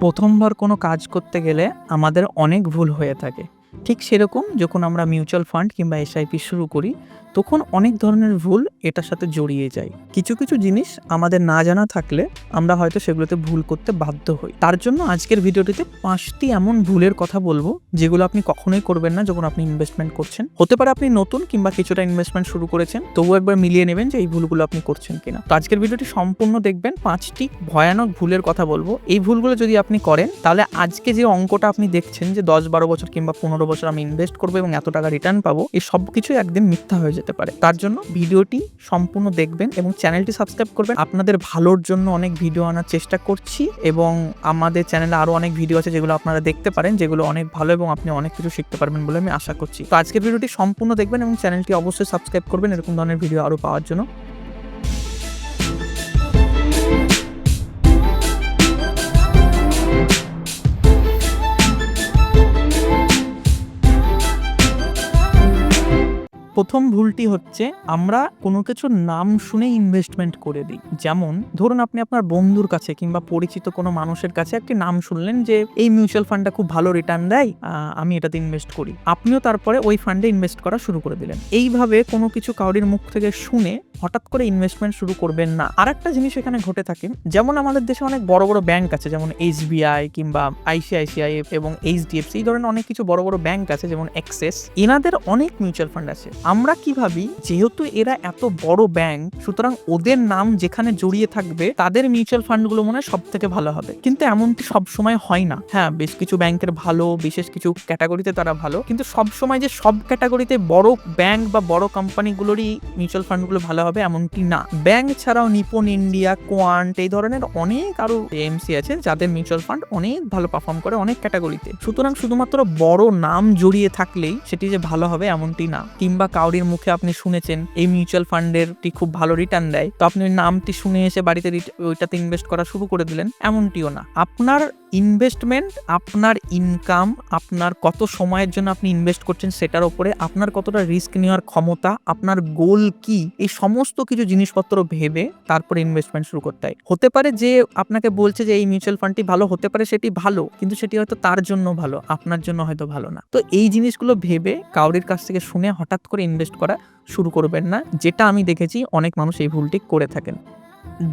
প্রথমবার কোনো কাজ করতে গেলে আমাদের অনেক ভুল হয়ে থাকে। ঠিক সেরকম যখন আমরা মিউচুয়াল ফান্ড কিংবা এসআইপি শুরু করি, তখন অনেক ধরনের ভুল এটার সাথে জড়িয়ে যায়। কিছু কিছু জিনিস আমাদের না জানা থাকলে আমরা হয়তো সেগুলোতে ভুল করতে বাধ্য হই। তার জন্য আজকের ভিডিওটিতে পাঁচটি এমন ভুলের কথা বলব, যেগুলো আপনি কখনোই করবেন না যখন আপনি ইনভেস্টমেন্ট করছেন। হতে পারে আপনি নতুন কিংবা কিছুটা ইনভেস্টমেন্ট শুরু করেছেন, তবুও একবার মিলিয়ে নেবেন যে এই ভুলগুলো আপনি করছেন কিনা। তো আজকের ভিডিওটি সম্পূর্ণ দেখবেন, পাঁচটি ভয়ানক ভুলের কথা বলব। এই ভুলগুলো যদি আপনি করেন, তাহলে আজকে যে অঙ্কটা আপনি দেখছেন যে দশ বারো বছর কিংবা পনেরো বছর আমি ইনভেস্ট করব এবং এত টাকা রিটার্ন পাবো, এই সব কিছুই একদিন মিথ্যা হয়ে যেতে পারে। তার জন্য ভিডিওটি সম্পূর্ণ দেখবেন এবং চ্যানেলটি সাবস্ক্রাইব করবেন। আপনাদের ভালোর জন্য অনেক ভিডিও আনার চেষ্টা করছি এবং আমাদের চ্যানেলে আরও অনেক ভিডিও আছে যেগুলো আপনারা দেখতে পারেন, যেগুলো অনেক ভালো এবং আপনি অনেক কিছু শিখতে পারবেন বলে আমি আশা করছি। তো আজকের ভিডিওটি সম্পূর্ণ দেখবেন এবং চ্যানেলটি অবশ্যই সাবস্ক্রাইব করবেন। এরকম ধরনের ভিডিও আরও পাওয়ার জন্য। প্রথম ভুলটি হচ্ছে আমরা কোনো কিছুর নাম শুনে ইনভেস্টমেন্ট করে দিই। যেমন, ধরুন আপনি আপনার বন্ধুর কাছে কিংবা পরিচিত কোনো মানুষের কাছে একটি নাম শুনলেন যে, এই মিউচুয়াল ফান্ডটা খুব ভালো রিটার্ন দেয় আমি এটাতে ইনভেস্ট করি। আপনিও তারপরে ওই ফান্ডে ইনভেস্ট করা শুরু করে দিলেন। এইভাবে কোনো কিছু কাউরির মুখ থেকে শুনে হঠাৎ করে ইনভেস্টমেন্ট শুরু করবেন না। আর একটা জিনিস এখানে ঘটে থাকে, যেমন আমাদের দেশে অনেক বড় বড় ব্যাংক আছে, যেমন এইচবিআই কিংবা আইসিআইসিআই এবং এইচডিএফসি এই ধরনের অনেক কিছু বড় বড় ব্যাংক আছে, যেমন অ্যাক্সেস এনাদের অনেক মিউচুয়াল ফান্ড আছে। আমরা কি ভাবি? যেহেতু এরা এত বড় ব্যাংক সুতরাং ওদের নাম যেখানে জড়িয়ে থাকবে, তাদের মিউচুয়াল ফান্ডগুলো মনে হয় সব থেকে ভালো হবে। কিন্তু এমনটি সব সময় হয় না। হ্যাঁ বেশ কিছু ব্যাংকের ভালো, বিশেষ কিছু ক্যাটাগরিতে তারা ভালো। কিন্তু সব সময় যে সব ক্যাটাগরিতে বড় ব্যাংক বা বড় কোম্পানিগুলোরই মিউচুয়াল ফান্ডগুলো ভালো হবে এমনটি না। ব্যাংক ছাড়াও নিপন ইন্ডিয়া, কোয়ান্ট, এই ধরনের অনেক আরও এমসি আছে, যাদের মিউচুয়াল ফান্ড অনেক ভালো পারফর্ম করে অনেক ক্যাটাগরিতে সুতরাং শুধুমাত্র বড় নাম জড়িয়ে থাকলেই সেটি যে ভালো হবে এমনটি না। কিংবা কাউরির মুখে আপনি শুনেছেন, এই মিউচুয়াল ফান্ডের খুব ভালো রিটার্ন দেয়। তো আপনি নামটি শুনে এসে বাড়িতে ওইটাতে ইনভেস্ট করা শুরু করে দিলেন, এমনটিও না। আপনার ইনভেস্টমেন্ট আপনার ইনকাম আপনার কত সময়ের জন্য আপনি ইনভেস্ট করছেন সেটার ওপরে আপনার কতটা রিস্ক নেওয়ার ক্ষমতা, আপনার গোল কি, এই সমস্ত কিছু জিনিসপত্র ভেবে তারপরে ইনভেস্টমেন্ট শুরু করতে হয়। হতে পারে যে আপনাকে বলছে যে এই মিউচুয়াল ফান্ডটি ভালো, হতে পারে সেটি ভালো, কিন্তু সেটি হয়তো তার জন্য ভালো, আপনার জন্য হয়তো ভালো না। তো এই জিনিসগুলো ভেবে কাউরির কাছ থেকে শুনে হঠাৎ করে ইনভেস্ট করা শুরু করবেন না, যেটা আমি দেখেছি অনেক মানুষ এই ভুলটি করে থাকেন।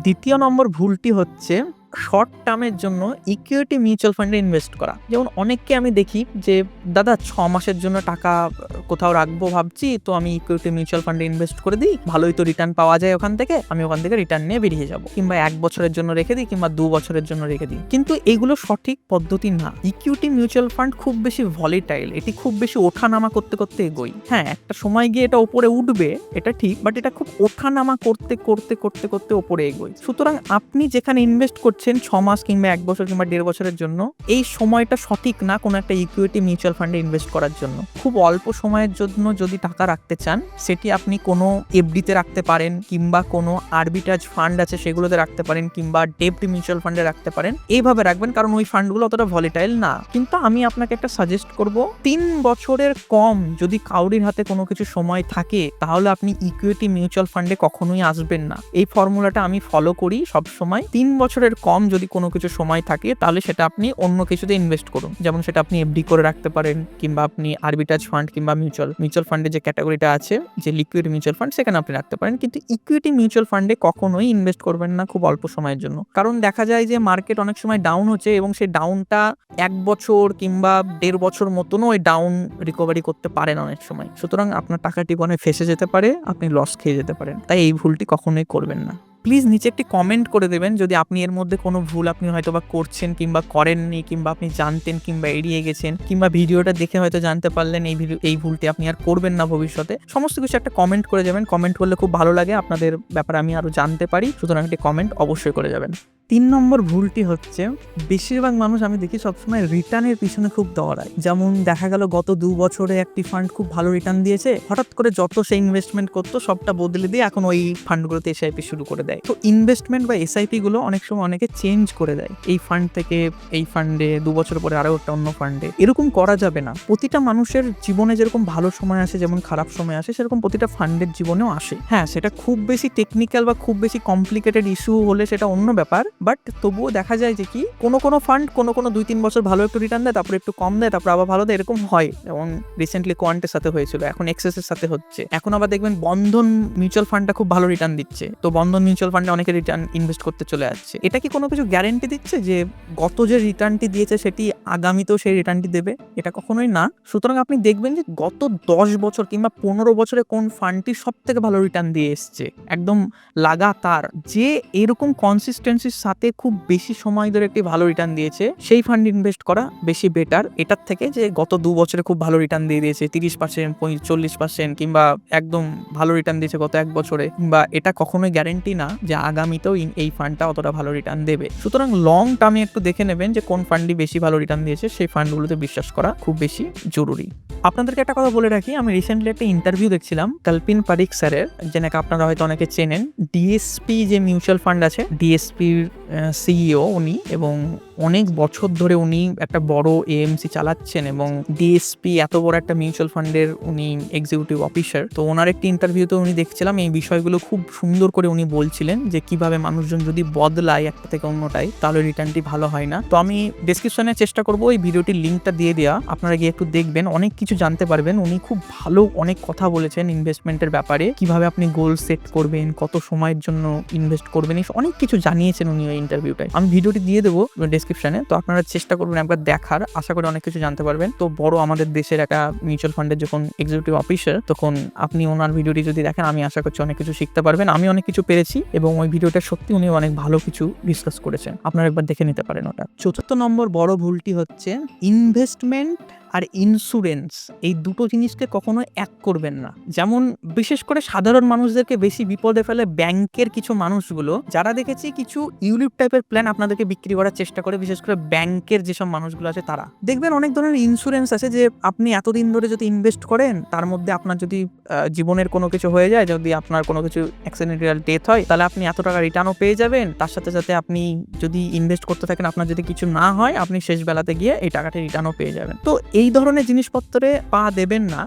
দ্বিতীয় নম্বর ভুলটি হচ্ছে শর্ট টার্মের জন্য ইকুইটি মিউচুয়াল ফান্ডে ইনভেস্ট করা। যেমন অনেককে আমি দেখি যে, দাদা, ছ মাসের জন্য টাকা কোথাও রাখব ভাবছি, তো আমি ইকুইটি মিউচুয়াল ফান্ডে ইনভেস্ট করে দিই, ভালোই তো রিটার্ন পাওয়া যায় ওখান থেকে, আমি ওখান থেকে রিটার্ন নিয়ে বেরিয়ে যাব। কিংবা এক বছরের জন্য রেখে দিই, কিংবা দু বছরের জন্য রেখে দিই। কিন্তু এগুলো সঠিক পদ্ধতি না। ইকুইটি মিউচুয়াল ফান্ড খুব বেশি ভলিটাইল এটি খুব বেশি ওঠানামা করতে করতে এগোই হ্যাঁ একটা সময় গিয়ে এটা উপরে উঠবে, এটা ঠিক বাট এটা খুব ওঠানামা করতে করতে করতে করতে ওপরে এগোয়। সুতরাং আপনি যেখানে ইনভেস্ট করছেন ছ মাস কিংবা এক বছর কিংবা দেড় বছরের জন্য, এই সময়টা সঠিক না কোনো একটা ইকুইটি মিউচুয়াল ফান্ডে ইনভেস্ট করার জন্য? খুব অল্প সময়ের জন্য যদি টাকা রাখতে চান, সেটি আপনি কোনো এফডিতে রাখতে পারেন কিংবা কোনো আরবিটাজ ফান্ড আছে সেগুলোতে রাখতে পারেন কিংবা ডেপ্ট মিউচুয়াল ফান্ডে রাখতে পারেন, এইভাবে রাখবেন কারণ ওই ফান্ডগুলো অতটা ভলিটাইল না। কিন্তু আমি আপনাকে একটা সাজেস্ট করব, তিন বছরের কম যদি কাউরির হাতে কোনো কিছু সময় থাকে, তাহলে আপনি ইকুইটি মিউচুয়াল ফান্ডে কখনোই আসবেন না। এই ফর্মুলাটা আমি ফলো করি সব সময় তিন বছরের কম যদি কোনো কিছু সময় থাকে, তাহলে সেটা আপনি অন্য কিছুতে ইনভেস্ট করুন। যেমন সেটা আপনি এফডি করে রাখতে পারেন, কিংবা আপনি আরবিটাজ ফান্ড কিংবা মিউচুয়াল মিউচুয়াল ফান্ডে যে ক্যাটাগরিটা আছে, যে লিকুইড মিউচুয়াল ফান্ড সেখানে আপনি রাখতে পারেন। কিন্তু ইকুইটি মিউচুয়াল ফান্ডে কখনোই ইনভেস্ট করবেন না খুব অল্প সময়ের জন্য। কারণ দেখা যায় যে মার্কেট অনেক সময় ডাউন হচ্ছে এবং সেই ডাউনটা এক বছর কিংবা দেড় বছর মতনও ওই ডাউন রিকভারি করতে পারেন অনেক সময়। সুতরাং আপনার টাকাটি ওখানে ফেসে যেতে পারে, আপনি লস খেয়ে যেতে পারেন। তাই এই ভুলটি কখনোই করবেন না। প্লিজ নিচে একটি কমেন্ট করে দেবেন যদি আপনি এর মধ্যে কোনো ভুল আপনি হয়তো বা করছেন কিংবা করেননি কিংবা আপনি জানতেন কিংবা এড়িয়ে গেছেন কিংবা ভিডিওটা দেখে হয়তো জানতে পারলেন এই ভিডিও, এই ভুলটি আপনি আর করবেন না ভবিষ্যতে, সমস্ত কিছু একটা কমেন্ট করে যাবেন। কমেন্ট করলে খুব ভালো লাগে, আপনাদের ব্যাপারে আমি আরও জানতে পারি। সুতরাং একটি কমেন্ট অবশ্যই করে যাবেন। তিন নম্বর ভুলটি হচ্ছে, বেশিরভাগ মানুষ আমি দেখি সবসময় রিটার্নের পিছনে খুব দৌড়ায়। যেমন দেখা গেল গত দু বছরে একটি ফান্ড খুব ভালো রিটার্ন দিয়েছে, হঠাৎ করে যত সে ইনভেস্টমেন্ট করতো, সবটা বদলে দিয়ে এখন ওই ফান্ডগুলোতে এসআইপি শুরু করে দেয়। দেয়। তো ইনভেস্টমেন্ট বা এসআইপি গুলো অনেক সময় অনেকে চেঞ্জ করে দেয়। এই ফান্ড থেকে এই ফান্ডে দু বছর পরে আরও একটা অন্য ফান্ডে এরকম করা যাবে না। প্রতিটা মানুষের জীবনে যেরকম ভালো সময় আসে, যেমন খারাপ সময় আসে, সেরকম প্রতিটা ফান্ডের জীবনেও আসে। হ্যাঁ সেটা খুব বেশি টেকনিক্যাল বা খুব বেশি কমপ্লিকেটেড ইস্যু হলে সেটা অন্য ব্যাপার। বাট তবুও দেখা যায় যে কি, কোনো কোনো ফান্ড কোনো কোনো দুই, তিন বছর ভালো একটু রিটার্ন দেয়, তারপর একটু কম দেয়, তারপর আবার ভালো দেয়, এরকম হয়। যেমন রিসেন্টলি কোয়ান্টের সাথে হয়েছিল, এখন এক্সেসের সাথে হচ্ছে। এখন আবার দেখবেন বন্ধন মিউচুয়াল ফান্ডটা খুব ভালো রিটার্ন দিচ্ছে। তো বন্ধন মিউচুয়াল ফান্ডে অনেকে রিটার্ন ইনভেস্ট করতে চলে যাচ্ছে। এটা কি কোনো কিছু গ্যারেন্টি দিচ্ছে যে গত যে রিটার্নটি দিয়েছে সেটি আগামীতেও সেই রিটার্নটি দেবে? এটা কখনোই না। সুতরাং আপনি দেখবেন যে গত দশ বছর কিংবা পনেরো বছরে কোন ফান্ডটি সব থেকে ভালো রিটার্ন দিয়ে এসছে। একদম লাগাতার। যে এরকম কনসিস্টেন্সির সাথে খুব বেশি সময় ধরে একটি ভালো রিটার্ন দিয়েছে, সেই ফান্ড ইনভেস্ট করা বেশি বেটার এটার থেকে যে গত দু বছরে খুব ভালো রিটার্ন দিয়ে দিয়েছে, তিরিশ পার্সেন্ট চল্লিশ পার্সেন্ট কিংবা একদম ভালো রিটার্ন দিয়েছে গত এক বছরে, কিংবা এটা কখনোই গ্যারেন্টি না। যে আগামীতেও এই ফান্ডটা অতটা ভালো রিটার্ন দেবে। সুতরাং লং টার্মে একটু দেখে নেবেন যে কোন ফান্ডই বেশি ভালো রিটার্ন দিয়েছে, সেই ফান্ডগুলোতে বিশ্বাস করা খুব বেশি জরুরি। আপনাদেরকে একটা কথা বলে রাখি, আমি রিসেন্টলি একটা ইন্টারভিউ দেখছিলাম কল্পিন পারিক স্যারের যে নাকি আপনারা হয়তো অনেকে চেনেন। ডিএসপি যে মিউচুয়াল ফান্ড আছে ডিএসপির সিইও উনি এবং অনেক বছর ধরে উনি একটা বড় এএমসি চালাচ্ছেন এবং ডিএসপি এত বড় একটা মিউচুয়াল ফান্ডের উনি এক্সিকিউটিভ অফিসার তো ওনার একটি ইন্টারভিউতে উনি দেখছিলাম, এই বিষয়গুলো খুব সুন্দর করে উনি বলছিলেন যে কীভাবে মানুষজন যদি বদলায় একটা থেকে অন্যটাই তাহলে রিটার্নটি ভালো হয় না। তো আমি ডিসক্রিপশনে চেষ্টা করব, এই ভিডিওটির লিঙ্কটা দিয়ে দেওয়া আপনারা গিয়ে একটু দেখবেন, অনেক কিছু জানতে পারবেন। উনি খুব ভালো অনেক কথা বলেছেন ইনভেস্টমেন্টের ব্যাপারে। কীভাবে আপনি গোল সেট করবেন, কত সময়ের জন্য ইনভেস্ট করবেন অনেক কিছু জানিয়েছেন উনি ওই ইন্টারভিউটায় আমি ভিডিওটি দিয়ে দেবো ডিসক্রিপশনে তো আপনারা চেষ্টা করবেন একবার দেখার। আশা করি অনেক কিছু জানতে পারবেন। তো বড় আমাদের দেশের একটা মিউচুয়াল ফান্ডের যখন এক্সিকিউটিভ অফিসার তখন আপনি ওনার ভিডিওটি যদি দেখেন, আমি আশা করছি অনেক কিছু শিখতে পারবেন। আমি অনেক কিছু পেরেছি এবং ওই ভিডিওটা সত্যি উনি অনেক ভালো কিছু ডিসকাস করেছেন। আপনারা একবার দেখে নিতে পারেন ওটা। চতুর্থ নম্বর বড় ভুলটি হচ্ছে ইনভেস্টমেন্ট আর ইন্স্যুরেন্স এই দুটো জিনিসকে কখনো এক করবেন না। যেমন বিশেষ করে সাধারণ মানুষদেরকে বেশি বিপদে ফেলে ব্যাংকের কিছু মানুষগুলো, যারা দেখেছি কিছু ইউলিপ টাইপের প্ল্যান আপনাদেরকে বিক্রি করার চেষ্টা করে, বিশেষ করে ব্যাংকের যেসব মানুষগুলো আছে তারা। দেখবেন অনেক ধরনের ইন্স্যুরেন্স আছে যে আপনি এতদিন ধরে যদি ইনভেস্ট করেন, তার মধ্যে আপনার যদি জীবনের কোনো কিছু হয়ে যায়, যদি আপনার কোনো কিছু অ্যাক্সিডেন্টাল ডেথ হয়, তাহলে আপনি এত টাকা রিটার্নও পেয়ে যাবেন। তার সাথে সাথে আপনি যদি ইনভেস্ট করতে থাকেন, আপনার যদি কিছু না হয়, আপনি শেষ বেলাতে গিয়ে এই টাকাটি রিটার্নও পেয়ে যাবেন। তো এই ধরনের জিনিসপত্রে পা দেবেন না।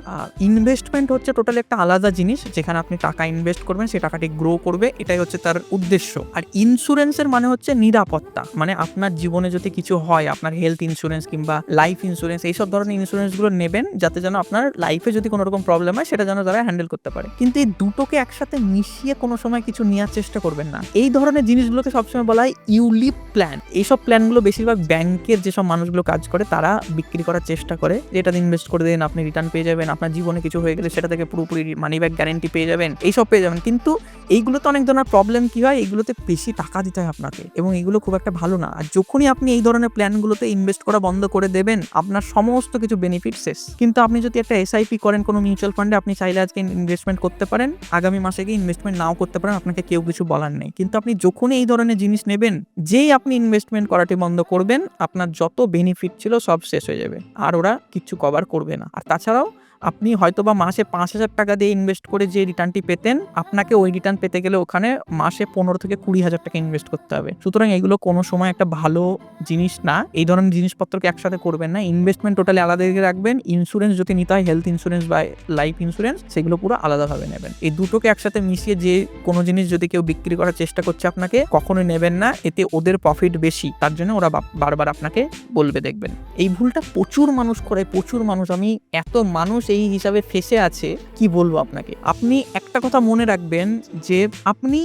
ইনভেস্টমেন্ট হচ্ছে টোটালি একটা আলাদা জিনিস, যেখানে আপনি টাকা ইনভেস্ট করবেন, সেই টাকাটি গ্রো করবে, এটাই হচ্ছে তার উদ্দেশ্য। আর ইন্স্যুরেন্সের মানে হচ্ছে নিরাপত্তা। মানে আপনার জীবনে যদি কিছু হয়, আপনার হেলথ ইন্স্যুরেন্স কিংবা লাইফ ইন্স্যুরেন্স এইসব ধরনের ইন্স্যুরেন্সগুলো নেবেন, যাতে যেন আপনার লাইফে যদি কোনো রকম প্রবলেম হয়, সেটা যেন তারা হ্যান্ডেল করতে পারে। কিন্তু এই দুটোকে একসাথে মিশিয়ে কোনো সময় কিছু নেওয়ার চেষ্টা করবেন না। এই ধরনের জিনিসগুলোকে সবসময় বলা হয় ইউলিপ প্ল্যান এইসব প্ল্যানগুলো বেশিরভাগ ব্যাংকের যেসব মানুষগুলো কাজ করে, তারা বিক্রি করার চেষ্টা করে যে এটাতে ইনভেস্ট করে দেন, আপনি রিটার্ন পেয়ে যাবেন, আপনার জীবনে কিছু হয়ে গেলে সেটা থেকে পুরোপুরি মানি ব্যাক গ্যারেন্টি পেয়ে যাবেন, এইসব পেয়ে যাবেন। কিন্তু এইগুলোতে অনেক ধরনের প্রবলেম কি হয়? এইগুলোতে বেশি টাকা দিতে হয় আপনাকে এবং এগুলো খুব একটা ভালো না। আর যখনই আপনি এই ধরনের প্ল্যানগুলোতে ইনভেস্ট করা বন্ধ করে দেবেন, আপনার সমস্ত কিছু বেনিফিট শেষ। কিন্তু আপনি যদি একটা এসআইপি করেন কোনো মিউচুয়াল ফান্ডে আপনি চাইলে আজকে ইনভেস্টমেন্ট করতে পারেন, আগামী মাসে গিয়ে ইনভেস্টমেন্ট নাও করতে পারেন, আপনাকে কেউ কিছু বলার নেই। কিন্তু আপনি যখনই এই ধরনের জিনিস নেবেন, যেই আপনি ইনভেস্টমেন্ট করাটি বন্ধ করবেন, আপনার যত বেনিফিট ছিল সব শেষ হয়ে যাবে। আর ওরা কিচ্ছু কভার করবে না। আর তাছাড়াও আপনি হয়তো বা মাসে পাঁচ হাজার টাকা দিয়ে ইনভেস্ট করে যে রিটার্নটি পেতেন, আপনাকে ওই রিটার্ন পেতে গেলে ওখানে মাসে পনেরো থেকে কুড়ি হাজার টাকা ইনভেস্ট করতে হবে। সুতরাং এগুলো কোনো সময় একটা ভালো জিনিস না। এই ধরনের জিনিসপত্রকে একসাথে করবেন না। ইনভেস্টমেন্ট টোটালি আলাদা দিকে রাখবেন। ইন্স্যুরেন্স যদি নিতে হয় হেলথ ইন্স্যুরেন্স বা লাইফ ইন্স্যুরেন্স সেগুলো পুরো আলাদাভাবে নেবেন। এই দুটোকে একসাথে মিশিয়ে যে কোনো জিনিস যদি কেউ বিক্রি করার চেষ্টা করছে আপনাকে, কখনোই নেবেন না। এতে ওদের প্রফিট বেশি। তার জন্য ওরা বারবার আপনাকে বলবে, দেখবেন। এই ভুলটা প্রচুর মানুষ করে। প্রচুর মানুষ। আমি এত মানুষ এই হিসাবে ফেসে আছে, কি বলব আপনাকে? আপনি একটা কথা মনে রাখবেন যে, আপনি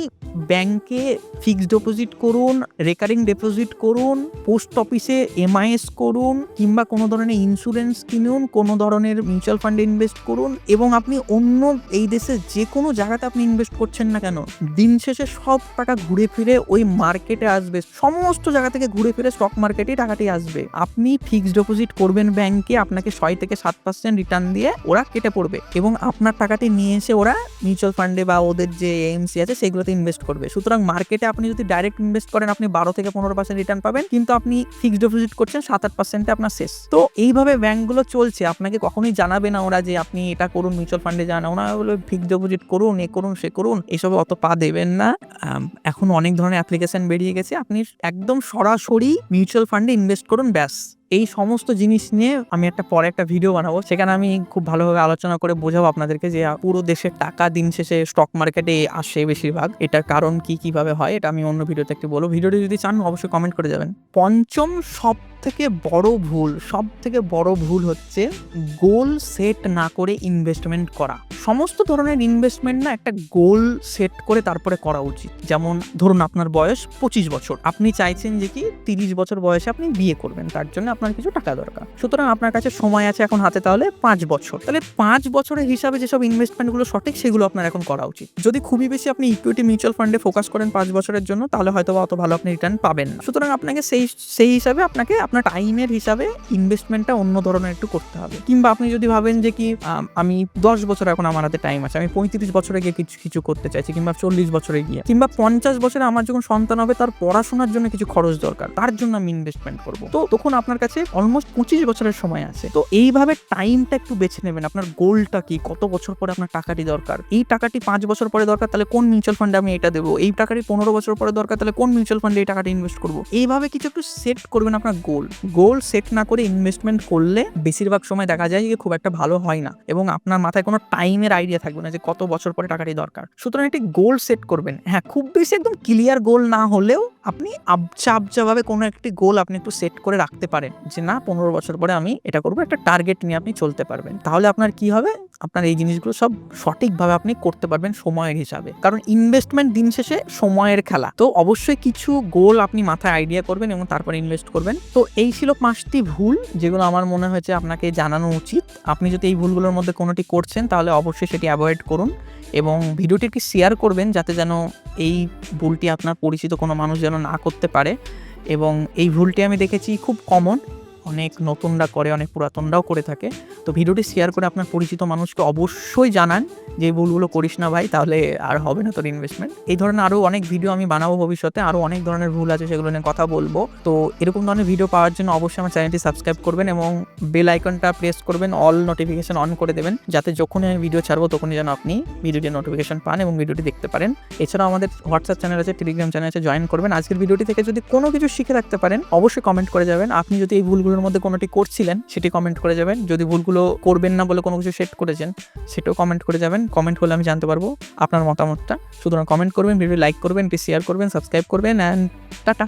ব্যাংকে ফিক্সড ডিপোজিট করুন, রেকারিং ডিপোজিট করুন, পোস্ট অফিসে এমআইএস করুন, কিংবা কোনো ধরনের ইন্স্যুরেন্স কিনুন, কোনো ধরনের মিউচুয়াল ফান্ডে ইনভেস্ট করুন, এবং আপনি অন্য এই দেশে যে কোনো জায়গাতে আপনি ইনভেস্ট করছেন না কেন, দিন শেষে সব টাকা ঘুরে ফিরে ওই মার্কেটে আসবে। সমস্ত জায়গা থেকে ঘুরে ফিরে স্টক মার্কেটেই টাকাটি আসবে। আপনি ফিক্সড ডিপোজিট করবেন ব্যাংকে, আপনাকে ছয় থেকে সাত পার্সেন্ট রিটার্ন দিয়ে ওরা কেটে পড়বে এবং আপনার টাকাটি নিয়ে এসে ওরা মিউচুয়াল ফান্ডে বা ওদের যে এমসি আছে সেগুলোতে ইনভেস্ট করবে। সুতরাং মার্কেটে আপনি যদি ডাইরেক্ট ইনভেস্ট করেন, আপনি বারো থেকে পনেরো পার্সেন্ট রিটার্ন পাবেন, কিন্তু আপনি ফিক্সড ডিপোজিট করছেন সাত আট পার্সেন্টে আপনার শেষ। তো এইভাবে ব্যাংকগুলো চলছে। আপনাকে কখনোই জানাবে না ওরা যে আপনি এটা করুন মিউচুয়াল ফান্ডে যান ওরা বলে ফিক্সড ডিপোজিট করুন, এ করুন, সে করুন, এসবে অত পা দেবেন না। এখন অনেক ধরনের অ্যাপ্লিকেশন বেরিয়ে গেছে। আপনি একদম সরাসরি মিউচুয়াল ফান্ডে ইনভেস্ট করুন, ব্যাস। এই সমস্ত জিনিস নিয়ে আমি একটা পরে একটা ভিডিও বানাবো। সেখানে আমি খুব ভালোভাবে আলোচনা করে বোঝাবো আপনাদেরকে যে পুরো দেশের টাকা দিন শেষে স্টক মার্কেটে আসে বেশিরভাগ। এটার কারণ কি, কীভাবে হয়, এটা আমি অন্য ভিডিওতে একটু বলব। ভিডিওটি যদি চান, অবশ্যই কমেন্ট করে যাবেন। পঞ্চম সব থেকে বড় ভুল সব থেকে বড় ভুল হচ্ছে গোল সেট না করে ইনভেস্টমেন্ট করা। সমস্ত ধরনের ইনভেস্টমেন্ট না একটা গোল সেট করে তারপরে করা উচিত। যেমন ধরুন, আপনার বয়স পঁচিশ বছর। আপনি চাইছেন যে কি, তিরিশ বছর বয়সে আপনি বিয়ে করবেন। তার জন্য আপনার কিছু টাকা দরকার। সুতরাং আপনার কাছে সময় আছে এখন হাতে তাহলে পাঁচ বছর। তাহলে পাঁচ বছরের হিসাবে যেসব ইনভেস্টমেন্টগুলো সঠিক সেগুলো আপনার এখন করা উচিত। যদি খুবই বেশি আপনি ইকুইটি মিউচুয়াল ফান্ডে ফোকাস করেন পাঁচ বছরের জন্য, তাহলে হয়তো অত ভালো আপনি রিটার্ন পাবেন না। সুতরাং আপনাকে সেই সেই হিসাবে আপনাকে আপনার টাইমের হিসাবে ইনভেস্টমেন্টটা অন্য ধরনের একটু করতে হবে। কিংবা আপনি যদি ভাবেন যে কি, আমি দশ বছর এখন আমার হাতে টাইম আছে, আমি পঁয়ত্রিশ বছরে গিয়ে কিছু কিছু করতে চাইছি, কিংবা চল্লিশ বছরে গিয়ে, কিংবা পঞ্চাশ বছরে আমার যখন সন্তান হবে, তার পড়াশোনার জন্য কিছু খরচ দরকার, তার জন্য আমি ইনভেস্টমেন্ট করব। তো তখন আপনার কাছে অলমোস্ট পঁচিশ বছরের সময় আছে। তো এইভাবে টাইমটা একটু বেছে নেবেন। আপনার গোলটা কি? কত বছর পরে আপনার টাকাটি দরকার? এই টাকাটি পাঁচ বছর পরে দরকার, তাহলে কোন মিউচুয়াল ফান্ডে আমি এটা দেবো? এই টাকাটি পনেরো বছর পরে দরকার, তাহলে কোন মিউচুয়াল ফান্ডে এই টাকাটা ইনভেস্ট করব? এইভাবে কিছু একটু সেট করবেন আপনার গোল গোল সেট না করে ইনভেস্টমেন্ট করলে বেশিরভাগ সময় দেখা যায় যে খুব একটা ভালো হয় না এবং আপনার মাথায় কোনো টাইমের আইডিয়া থাকবে না যে কত বছর পরে টাকাটি দরকার। সুতরাং একটি গোল সেট করবেন। হ্যাঁ খুব বেশি একদম ক্লিয়ার গোল না হলেও আপনি আবজা আবজাভাবে কোনো একটি গোল আপনি একটু সেট করে রাখতে পারেন। যে না, পনেরো বছর পরে আমি এটা করব, একটা টার্গেট নিয়ে আপনি চলতে পারবেন। তাহলে আপনার কি হবে? আপনার এই জিনিসগুলো সব সঠিকভাবে আপনি করতে পারবেন সময়ের হিসাবে। কারণ ইনভেস্টমেন্ট দিন শেষে সময়ের খেলা। তো অবশ্যই কিছু গোল আপনি মাথায় আইডিয়া করবেন এবং তারপরে ইনভেস্ট করবেন। তো এই ছিল পাঁচটি ভুল যেগুলো আমার মনে হয়েছে আপনাকে জানানো উচিত। আপনি যদি এই ভুলগুলোর মধ্যে কোনোটি করছেন, তাহলে অবশ্যই সেটি অ্যাভয়েড করুন এবং ভিডিওটিকে শেয়ার করবেন যাতে যেন এই ভুলটি আপনার পরিচিত কোনো মানুষ যেন না করতে পারে। এবং এই ভুলটি আমি দেখেছি খুব কমন অনেক নতুনরা করে, অনেক পুরাতনরাও করে থাকে। তো ভিডিওটি শেয়ার করে আপনার পরিচিত মানুষকে অবশ্যই জানান যে ভুলগুলো করিস না ভাই, তাহলে আর হবে না তোর ইনভেস্টমেন্ট এই ধরনের আরও অনেক ভিডিও আমি বানাবো ভবিষ্যতে আরও অনেক ধরনের ভুল আছে সেগুলো নিয়ে কথা বলব। তো এরকম ধরনের ভিডিও পাওয়ার জন্য অবশ্যই আমার চ্যানেলটি সাবস্ক্রাইব করবেন এবং বেল আইকনটা প্রেস করবেন অল নোটিফিকেশন অন করে দেবেন, যাতে যখনই আমি ভিডিও ছাড়বো তখনই যেন আপনি ভিডিওটির নোটিফিকেশন পান এবং ভিডিওটি দেখতে পারেন। এছাড়াও আমাদের হোয়াটসঅ্যাপ চ্যানেল আছে টেলিগ্রাম চ্যানেল আছে জয়েন করবেন। আজকের ভিডিওটি থেকে যদি কোনো কিছু শিখে রাখতে পারেন, অবশ্যই কমেন্ট করে যাবেন। আপনি যদি এই ভুলগুলোর মধ্যে কোনোটি করছিলেন, সেটি কমেন্ট করে যাবেন। যদি ভুলগুলো করবেন না বলে কোনো কিছু সেট করেছেন, সেটাও কমেন্ট করে যাবেন। কমেন্ট করলে আমি জানতে পারব আপনার মতামতটা। সুতরাং কমেন্ট করবেন ভিডিও লাইক করবেন শেয়ার করবেন সাবস্ক্রাইব করবেন অ্যান্ড টাটা!